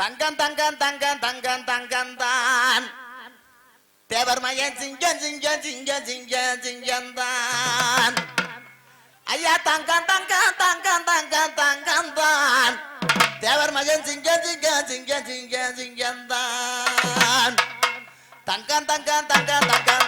தங்கம் தங்கம் தங்கம் தங்கம் தங்கம் தான். தேவர் மகன் சிங்கம் சிங்கம் சிங்கம் சிங்கம் சிங்கம் தான். ஐயா தங்கம் தங்கம் தங்கம் தங்கம் தங்கம் தான். தேவர் மகன் சிங்கம் சிங்கம் சிங்கம் சிங்கம் சிங்கம் தான். தங்கம் தங்கம் தங்கம் தங்கம்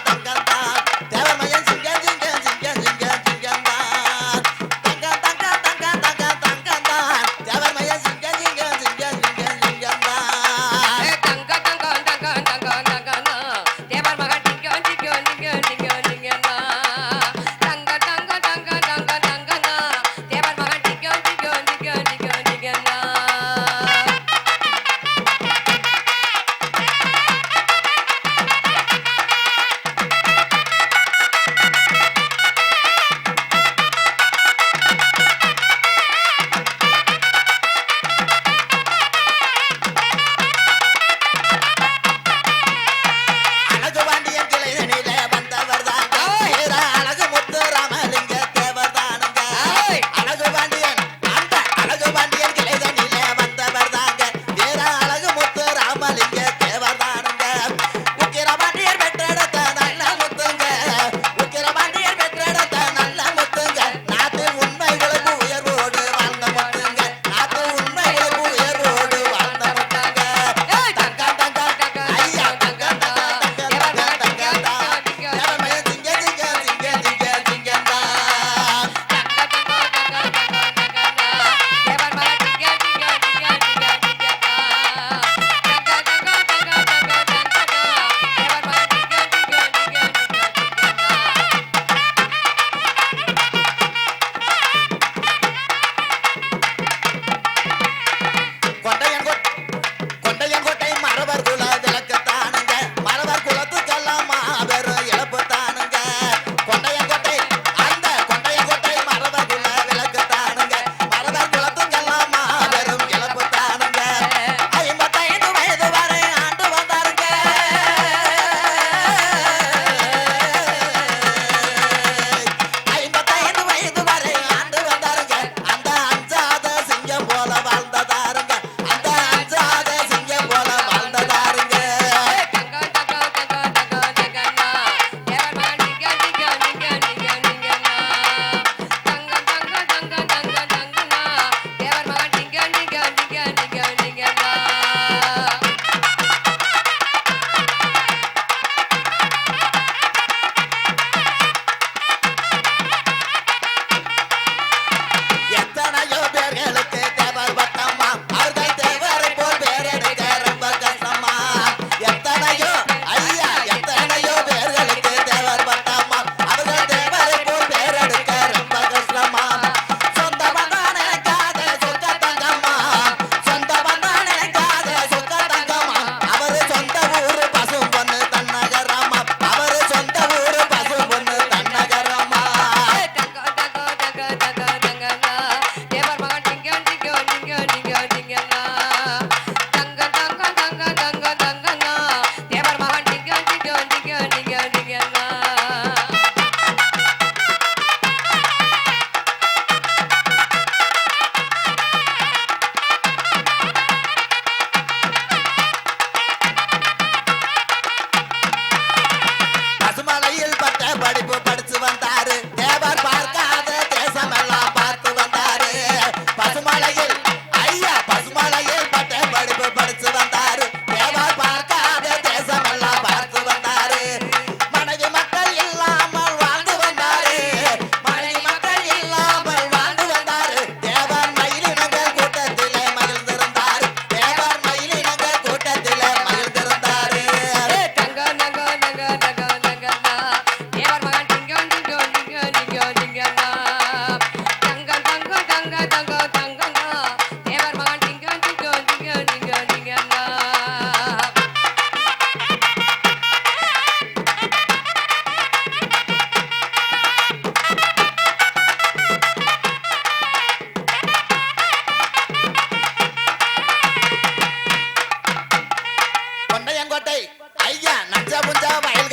செங்கோட்டை ஐயா நச்சா புஞ்சா வயல்கள்